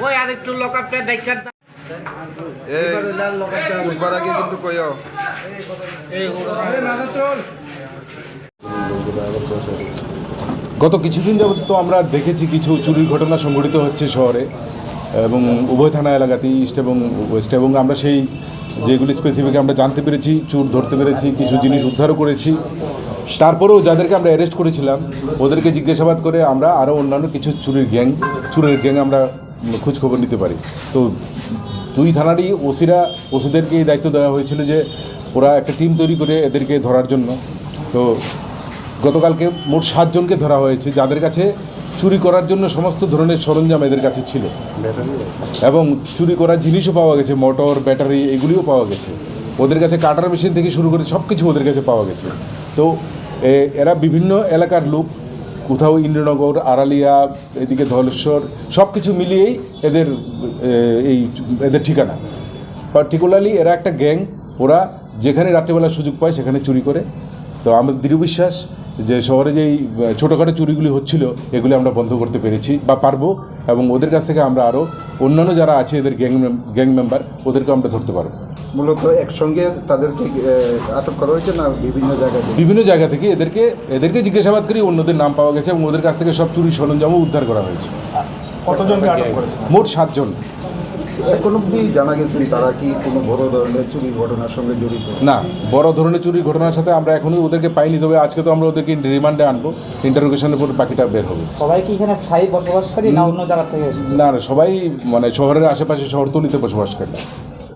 ওই আর একটু লকআপটা দেখার এই বুধবার আগে কিন্তু কইও। গত কিছুদিন যাবত তো আমরা দেখেছি কিছু চুরির ঘটনা সংঘটিত হচ্ছে শহরে এবং উভয় থানা এলাকাতে ইস্ট এবং ওয়েস্ট, এবং আমরা সেই যেগুলি স্পেসিফিক আমরা জানতে পেরেছি, চুর ধরতে পেরেছি, কিছু জিনিস উদ্ধারও করেছি। তারপরেও যাদেরকে আমরা অ্যারেস্ট করেছিলাম, ওদেরকে জিজ্ঞাসাবাদ করে আমরা আরও অন্যান্য কিছু চুরির গ্যাং, চুরের গ্যাং আমরা খোঁজখবর নিতে পারি। তো দুই থানারই ওসিরা, ওসিদেরকে এই দায়িত্ব দেওয়া হয়েছিল যে ওরা একটা টিম তৈরি করে এদেরকে ধরার জন্য। তো গতকালকে মোট সাতজনকে ধরা হয়েছে, যাদের কাছে চুরি করার জন্য সমস্ত ধরনের সরঞ্জাম এদের কাছে ছিল। এবং চুরি করার জিনিসও পাওয়া গেছে, মোটর, ব্যাটারি, এগুলিও পাওয়া গেছে। ওদের কাছে কাটার মেশিন থেকে শুরু করে সব কিছু ওদের কাছে পাওয়া গেছে। তো এরা বিভিন্ন এলাকার লোক কোথাও ইন্দ্রনগর, আড়ালিয়া, এদিকে ধলেশ্বর সব কিছু মিলিয়েই এদের এই, এদের ঠিকানা। পার্টিকুলারলি এরা একটা গ্যাং, ওরা যেখানে রাত্রেবেলা সুযোগ পায় সেখানে চুরি করে। তো আমার দৃঢ় বিশ্বাস যে শহরে যেই ছোটোখাটো চুরিগুলি হচ্ছিল, এগুলি আমরা বন্ধ করতে পেরেছি বা পারব এবং ওদের কাছ থেকে আমরা আরও অন্যান্য যারা আছে, এদের গ্যাং গ্যাং মেম্বার ওদেরকে আমরা ধরতে পারব। মূলত একসঙ্গে তাদেরকে আটক করা হয়েছে না বিভিন্ন জায়গায় থেকে? বিভিন্ন জায়গা থেকে এদেরকে এদেরকে জিজ্ঞাসাবাদ করে অন্যদের নাম পাওয়া গেছে এবং ওদের কাছ থেকে সব চুরি সরঞ্জামও উদ্ধার করা হয়েছে। কতজনকে আটক করেছে? মোট সাতজন। এখন অব্দি জানা গেছেন তারা কি কোনো বড় ধরনের চুরির ঘটনার সঙ্গে জড়িত? না বড় ধরনের চুরির ঘটনার সাথে আমরা এখনই ওদেরকে পাইনি তবে আজকে তো আমরা ওদেরকে রিমান্ডে আনব। ইন্টারোগেশনের পর বাকিটা বের হবে। সবাই কি এখানে স্থায়ী বসবাসকারী না অন্য জায়গা থেকে না না সবাই মানে শহরের আশেপাশে শহরতলিতে বসবাস করে